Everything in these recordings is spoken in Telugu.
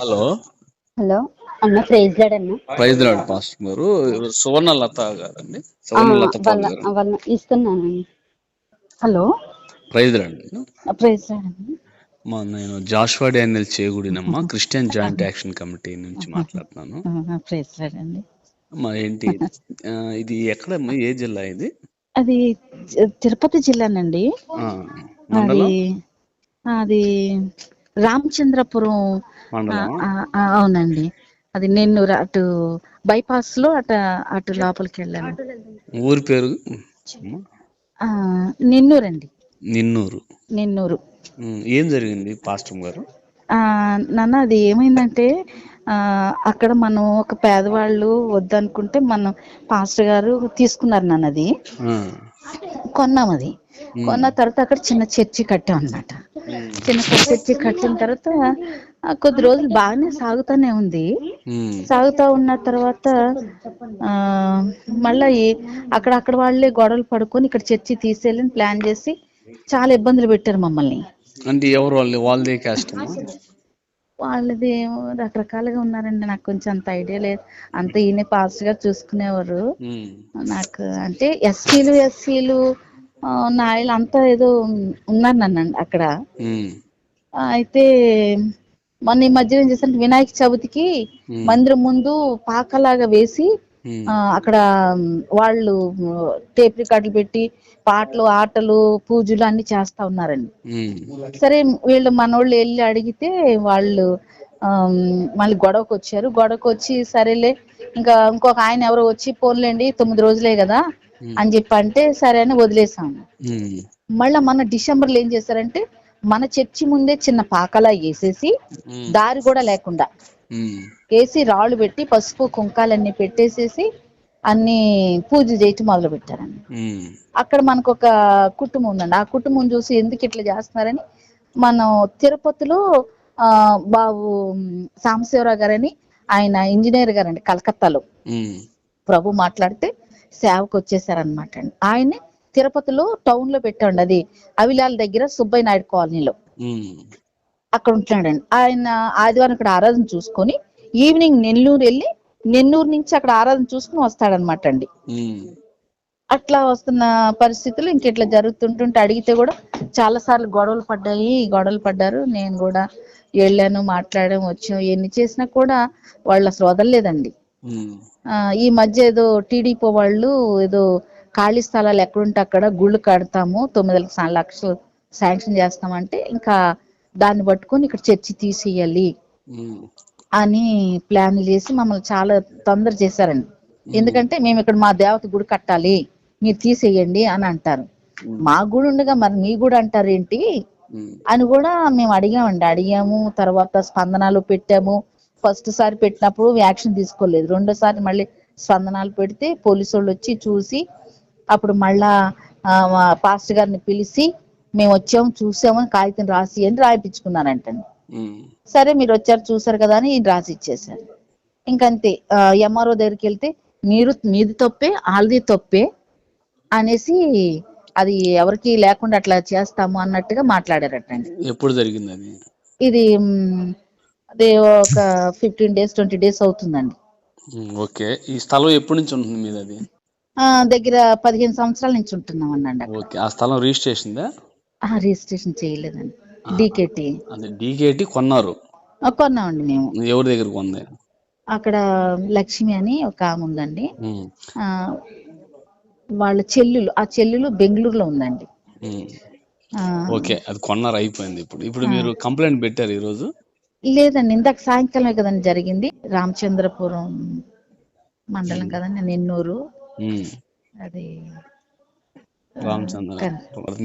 హలో. హలో. అన్న ప్రైజ్ లాడ్ అన్న. ప్రైజ్ లాడ్ పాస్టర్ గారు? సువర్ణ లత గారండి. సువర్ణ లత వాళ్ళ ఇస్తున్నాను. Hello. Praise Lord praise Lord మా నేను జాషువా డానియల్ చేగుడినమ్మ క్రిస్టియన్ జాయింట్ యాక్షన్ కమిటీ నుంచి మాట్లాడుతున్నాను. ప్రైజ్ లాడ్ అండి. మా ఏంటి? ఇది ఎక్కడమ్మా ఏ జిల్లా ఇది? అది తిరుపతి జిల్లానండి. అది రామచంద్రపురం అవునండి. అది నెన్నూరు అటు బైపాస్లో అటు అటు లోపలికి వెళ్ళాను. ఊరి పేరు? నెన్నూరండి. నిన్నూరు. నెన్నూరు. ఏం జరిగింది పాస్టర్ గారు? నాన్న అది ఏమైందంటే అక్కడ మనం ఒక పేదవాళ్ళు వద్దనుకుంటే మనం పాస్టర్ గారు తీసుకున్నారు నాన్న అది. కొన్నాం అది. కొన్న తర్వాత అక్కడ చిన్న చర్చి కట్టాం అన్నమాట. ఉమ్, చిన్న చర్చి కట్టిన తర్వాత కొద్ది రోజులు బాగానే సాగుతానే ఉంది. సాగుతా ఉన్న తర్వాత ఆ మళ్ళా అక్కడ అక్కడ వాళ్ళే గొడవలు పడుకొని ఇక్కడ చర్చి తీసేయాలని ప్లాన్ చేసి చాలా ఇబ్బందులు పెట్టారు మమ్మల్ని. అంటే ఎవరు వాళ్ళు వాళ్ళదే క్యాస్ట్ వాళ్ళది రకరకాలుగా ఉన్నారండి. నాకు కొంచెం అంత ఐడియా లేదు. అంత ఈయన పాస్ట్గా చూసుకునేవారు. నాకు అంటే ఎస్సీలు ఎస్సీలు నాయలు అంతా ఏదో ఉన్నారు నన్ను అక్కడ. అయితే మొన్న ఈ మధ్య ఏం చేశారంటే వినాయక చవితికి మందిరం ముందు పాకలాగా వేసి అక్కడ వాళ్ళు టేప్ రికార్డులు పెట్టి పాటలు ఆటలు పూజలు అన్ని చేస్తా ఉన్నారండి. సరే వీళ్ళు మనోళ్ళు వెళ్ళి అడిగితే వాళ్ళు మళ్ళీ గొడవకు వచ్చారు. గొడవకు వచ్చి సరేలే ఇంకా ఇంకొక ఆయన ఎవరో వచ్చి పోన్లేండి తొమ్మిది రోజులే కదా అని చెప్పి అంటే సరే అని వదిలేసాము మళ్ళా మన డిసెంబర్లో ఏం చేశారంటే మన చర్చి ముందే చిన్న పాకలా వేసేసి దారి కూడా లేకుండా వేసి రాళ్ళు పెట్టి పసుపు కుంకాలన్నీ పెట్టేసేసి అన్ని పూజ చేయటం మొదలు పెట్టారండి ఉమ్, అక్కడ మనకు ఒక కుటుంబం ఉందండి. ఆ కుటుంబం చూసి ఎందుకు ఇట్లా చేస్తున్నారని మనం తిరుపతిలో ఆ బాబు సాంబశివరావు గారని ఆయన ఇంజనీర్ గారండి కలకత్తాలో. ప్రభు మాట్లాడితే సేవకు వచ్చేసారనమాట అండి. ఆయన్ని తిరుపతిలో టౌన్లో పెట్టండి అది. అవిలాల దగ్గర సుబ్బయ్య నాయుడు కాలనీలో. అక్కడ ఉంటున్నాడండి. ఆయన ఆదివారం ఇక్కడ ఆరాధన చూసుకొని ఈవినింగ్ నెల్లూరు వెళ్ళి నెల్లూరు నుంచి అక్కడ ఆరాధన చూసుకుని వస్తాడనమాట అండి. అట్లా వస్తున్న పరిస్థితులు ఇంక ఇట్లా జరుగుతుంటుంటే అడిగితే కూడా చాలా సార్లు గొడవలు పడ్డాయి. గొడవలు పడ్డారు. నేను కూడా వెళ్ళాను మాట్లాడాం వచ్చాం ఎన్ని చేసినా కూడా వాళ్ళు అసలు వదలలేదండి. ఈ మధ్య ఏదో టీడీపీ వాళ్ళు ఏదో ఖాళీ స్థలాలు ఎక్కడుంటే అక్కడ గుళ్ళు కడతాము తొమ్మిది లక్ష- లక్షలు శాంక్షన్ చేస్తామంటే ఇంకా దాన్ని పట్టుకొని ఇక్కడ చర్చి తీసేయాలి అని ప్లాన్లు చేసి మమ్మల్ని చాలా తొందర చేశారండి. ఎందుకంటే మేము ఇక్కడ మా దేవత గుడి కట్టాలి మీరు తీసేయండి అని అంటారు. మా గుడి ఉండగా మరి మీ గుడి అంటారు ఏంటి అని కూడా మేము అడిగామండి. అడిగాము తర్వాత స్పందనాలు పెట్టాము. ఫస్ట్ సారి పెట్టినప్పుడు యాక్షన్ తీసుకోలేదు. రెండోసారి మళ్ళీ స్పందనాలు పెడితే పోలీసు వాళ్ళు వచ్చి చూసి అప్పుడు మళ్ళా పాస్టర్ గారిని పిలిచి మేము వచ్చాము చూసాము కాగితం రాసి అని రాయిపించుకున్నారంటండి ఉమ్, సరే మీరు వచ్చారు చూసారు కదా అని రాసి ఇచ్చేసారు ఇంకంతే ఎంఆర్ఓ దగ్గరికి వెళ్తే మీరు మీది తప్పే వాళ్ళది తప్పే అనేసి అది ఎవరికి లేకుండా అట్లా చేస్తాము అన్నట్టుగా మాట్లాడారటండి. ఎప్పుడు జరిగింది అది? ఇది అదే ఒక ఫిఫ్టీన్ డేస్ ట్వంటీ డేస్ అవుతుందండి. ఓకే. ఈ స్థలం ఎప్పటి నుంచి ఉంటుంది మీద అది? ఆ, దగ్గర పదిహేను సంవత్సరాల నుంచి ఉంటున్నాం అన్నాండి అక్కడ. ఓకే. ఆ స్థలం రిజిస్ట్రేషన్దా? ఆ, రిజిస్ట్రేషన్ చేయలేదండి. డీకేటీ. అదే డీకేటి కొన్నారు. కొన్నామండి మేము. ఎవరి దగ్గర కొంది అక్కడ లక్ష్మి అని ఒక ఆమె ఉందండి. వాళ్ళ చెల్లెలు ఆ చెల్లెలు బెంగళూరులో ఉందండి. ఓకే. అది కొన్నారు అయిపోయింది ఇప్పుడు. ఇప్పుడు మీరు కంప్లైంట్ పెట్టారు ఈరోజు? లేదండి ఇందాక సాయంకాలమే కదండి జరిగింది. రామచంద్రపురం మండలం కదండి నెన్నూరు. అది రామచంద్ర.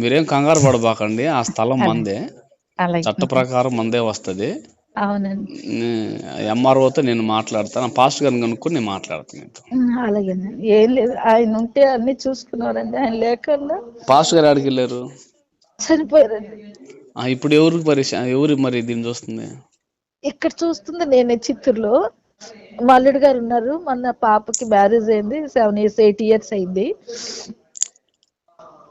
మీరేం కంగారు పడబాకండి ఆ స్థలం మందే. అలాగే. చట్ట ప్రకారం మందే వస్తుంది. అవునండి. ఎంఆర్ఓతో నేను మాట్లాడతాను పాస్ట్ గారిని కనుక్కొని నేను మాట్లాడతాను అలాగేనండి. ఏం లేదు ఆయన ఉంటే అన్ని చూసుకున్నారండి ఆయన లేకుండా. పాస్ట్ గారు ఆడికి వెళ్ళారు చనిపోయారండి ఇప్పుడు ఎవరు మరి ఎవరు మరి దీన్ని చూస్తుంది? ఇక్కడ చూస్తుంది నేనే చిత్తూరులో. మల్లుడు గారు ఉన్నారు. మొన్న పాపకి మ్యారేజ్ అయింది. సెవెన్ ఇయర్స్ ఎయిట్ ఇయర్స్ అయింది.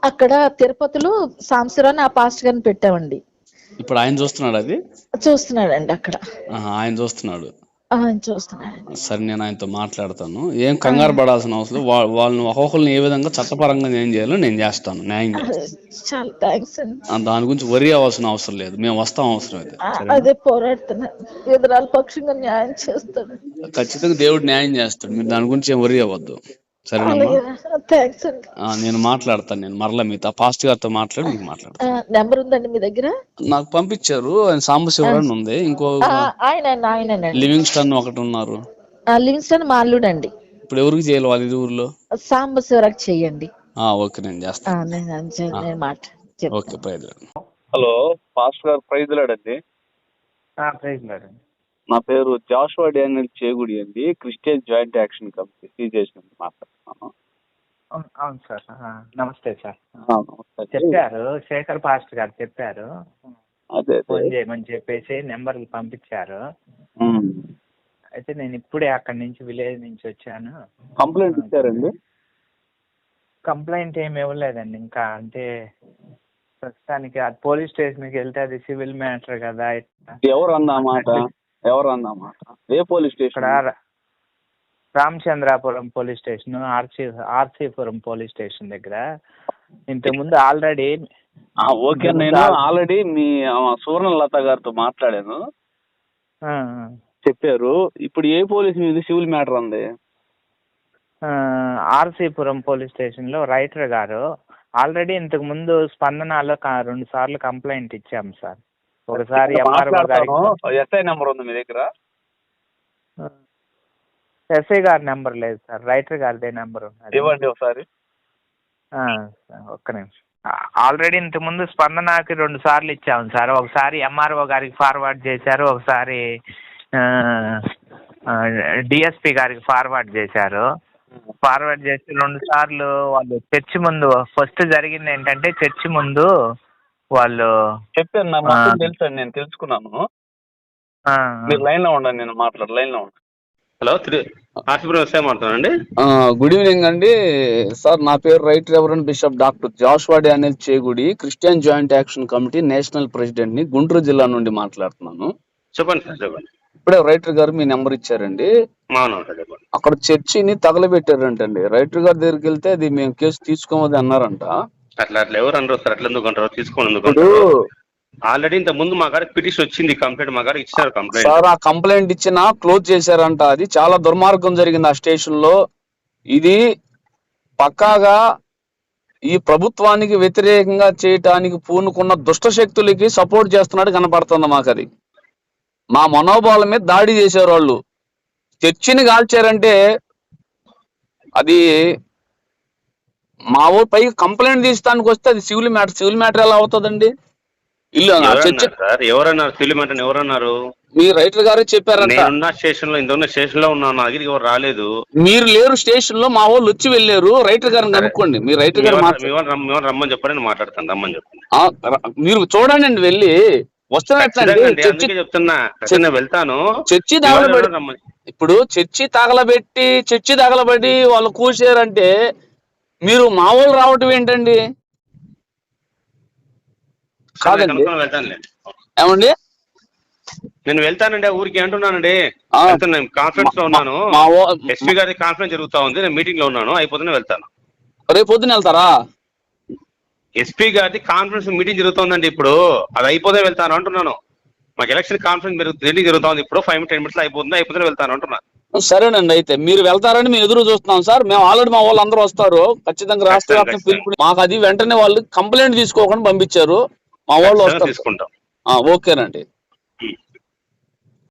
అక్కడ తిరుపతిలో సాంసరాన్ని ఆ పాస్ట్ గారిని పెట్టామండి. ఇప్పుడు ఆయన చూస్తున్నాడు అది? చూస్తున్నాడండి అక్కడ. ఆయన చూస్తున్నాడు. సరే నేను ఆయనతో మాట్లాడతాను. ఏం కంగారు పడాల్సిన అవసరం వాళ్ళని ఒక్కొక్కరిని ఏ విధంగా చట్టపరంగా ఏం చేయాలో నేను చేస్తాను. న్యాయం చేస్తాను. దాని గురించి వరి అవ్వాల్సిన అవసరం లేదు. మేము వస్తాం అవసరం అయితే. అదే పోరాడుతున్నాను ఎదురాల పక్షంగా న్యాయం చేస్తాడు ఖచ్చితంగా దేవుడు న్యాయం చేస్తాడు. మీరు దాని గురించి ఏం వరి అవ్వద్దు. సరేనమ్మా? నేను మాట్లాడతాను నేను మరలా మీతో పాస్ట్ గారితో మాట్లాడి మీకు మాట్లాడతాను నెంబర్ ఉందండి మీ దగ్గర? నాకు పంపించారు ఆయన సాంబశివరావు అని ఉంది ఇంకో లివింగ్ స్టన్ ఒకటి ఉన్నారు. లివింగ్స్టన్ మా అల్లుడండి. ఇప్పుడు ఎవరికి చేయాలి వాళ్ళ ఇది ఊర్లో? సాంబశివరాకు చెయ్యండి ఆ, ఓకే నేను చేస్తాను ఓకే ప్రైజ్ హలో పాస్టర్ గారు ప్రైజ్ లాడండి ప్రైజ్ మేడం నా పేరు జాషువా డానియల్ చేగుడి అండి. Christian joint action committee CJC నుంచి మాట్లాడుతున్నాను. అవును సార్. నమస్తే సార్. చెప్పారు శేఖర్ పాస్టర్ గారు చెప్పారు. అదే ఫోన్ చేయమని చెప్పేసి నెంబర్లు పంపించారు. అయితే నేను ఇప్పుడే అక్కడి నుంచి విలేజ్ నుంచి వచ్చాను. కంప్లైంట్ ఇచ్చారండి? కంప్లైంట్ ఏమి ఇవ్వలేదండి. ఇంకా అంటే ప్రస్తుతానికి అది పోలీస్ స్టేషన్కి వెళ్తే అది సివిల్ మ్యాటర్ కదా. ఎవరు అన్న మాట? ఎవరు అన్న మాట ఏ police station? Ramachandrapuram police station RC RC Puram police station దగ్గర. ఇంతకుముందు ఆల్రెడీ ఓకే నేను ఆల్రెడీ మీ సువర్ణలత గారితో మాట్లాడాను. చెప్పారు. ఇప్పుడు ఏ పోలీస్ మీద సివిల్ మ్యాటర్ ఉంది? ఆర్సీపురం పోలీస్ స్టేషన్లో రైటర్ గారు. ఆల్రెడీ ఇంతకు ముందు స్పందనలో రెండు సార్లు కంప్లైంట్ ఇచ్చాం సార్. ఒకసారి ఎస్ఐ నెంబర్ ఉంది మీ దగ్గర? ఎస్ఐ గారి నెంబర్ లేదు సార్ రైటర్ గారిదే నెంబర్ ఇవ్వండి ఒకసారి. ఒక్క నిమిషం. ఆల్రెడీ ఇంతకు ముందు స్పందనకి రెండు సార్లు ఇచ్చాము సార్. ఒకసారి ఎంఆర్ఓ గారికి ఫార్వర్డ్ చేశారు ఒకసారి డిఎస్పి గారికి ఫార్వర్డ్ చేశారు. ఫార్వర్డ్ చేసి రెండు సార్లు వాళ్ళు చర్చి ముందు ఫస్ట్ జరిగింది ఏంటంటే చర్చి ముందు వాళ్ళు చెప్పాను నా మొత్తం ఆ. తెలుసు అండి నేను తెలుసుకున్నాను. ఆ, మీరు లైన్లో ఉండండి నేను మాట్లాడు లైన్లో ఉండండి. హలో వ్యవసాయం మాట్లాడండి గుడ్ ఈవినింగ్ అండి. సార్ నా పేరు right reverend bishop doctor Joshua Daniel Chegudi Christian joint action committee national ప్రెసిడెంట్ని Guntur జిల్లా నుండి మాట్లాడుతున్నాను. చెప్పండి సార్ చెప్పండి. ఇప్పుడే రైటర్ గారు మీ నెంబర్ ఇచ్చారండి. అక్కడ చర్చిని తగలబెట్టారంటండి. రైటర్ గారి దగ్గరికి వెళ్తే అది మేము కేసు తీసుకోమది అన్నారంట. అట్లా అట్లా ఎవరు అనరు సార్ అట్లా ఎందుకు అంటారు తీసుకోండి ఎందుకు ఆల్రెడీ ఇంత ముందు మా గారికి పిటిషన్ వచ్చింది కంప్లైంట్ మా గారికి ఇచ్చారు కంప్లైంట్. సార్ ఆ కంప్లైంట్ ఇచ్చిన క్లోజ్ చేశారంట. అది చాలా దుర్మార్గం జరిగింది ఆ స్టేషన్లో ఇది పక్కాగా ఈ ప్రభుత్వానికి వ్యతిరేకంగా చేయటానికి పూనుకున్న దుష్ట శక్తులకి సపోర్ట్ చేస్తున్నాడు కనపడుతుంది మాకు అది మా మనోభావాల మీద దాడి చేశారు వాళ్ళు చర్చిని కాల్చారంటే అది మా ఊరు పైకి కంప్లైంట్ తీస్తానికి వస్తే అది సివిల్ మ్యాటర్ సివిల్ మ్యాటర్ ఎలా అవుతుందండి? ఇల్లు చర్చి సార్? ఎవరన్నారు? సివిల్ మ్యాటర్ ఎవరన్నారు? మీ రైటర్ గారే చెప్పారంట. నేనున్న స్టేషన్లో ఇంత స్టేషన్లో ఉన్నాను. నా దగ్గరికి ఎవరు రాలేదు. మీరు లేరు స్టేషన్లో మా వాళ్ళు వచ్చి వెళ్ళారు. రైటర్ గారిని కనుక్కోండి. మీ రైటర్ గారు రమ్మని చెప్పండి మాట్లాడతాను. రమ్మని చెప్పండి. మీరు చూడండి అండి వెళ్ళి. వస్తున్నట్లండి చెప్తున్నా. వెళ్తాను. చర్చి రమ్మని ఇప్పుడు చర్చి తగలబెట్టి చర్చి తగలబెట్టి వాళ్ళు కూర్చారంటే మీరు మా వాళ్ళు రావటం ఏంటండి? కాదండి. ఏమండి? నేను వెళ్తానండి ఆ ఊరికి అంటున్నానండి. కాన్ఫరెన్స్లో ఉన్నాను. ఎస్పీ గారి కాన్ఫరెన్స్ జరుగుతా ఉంది నేను మీటింగ్లో ఉన్నాను అయిపోతేనే వెళ్తాను. రేపు పొద్దున వెళ్తారా? ఎస్పీ గారి కాన్ఫరెన్స్ మీటింగ్ జరుగుతోందండి ఇప్పుడు. అది అయిపోతే వెళ్తాను అంటున్నాను. మాకు ఎలక్షన్ కాన్ఫరెన్స్ మీటింగ్ జరుగుతోంది ఇప్పుడు ఫైవ్ టెన్ మినిట్స్ అయిపోతుంది అయిపోతే వెళ్తాను అంటున్నాను సరేనండి అయితే మీరు వెళ్తారని మేము ఎదురు చూస్తున్నాం సార్. మేము ఆల్రెడీ మా వాళ్ళు అందరూ వస్తారు. ఖచ్చితంగా రాష్ట్ర వ్యాప్తంగా. పిలుపు మాకు అది వెంటనే వాళ్ళు కంప్లైంట్ తీసుకోకుండా పంపించారు. మా వాళ్ళు వస్తారు. ఓకేనండి.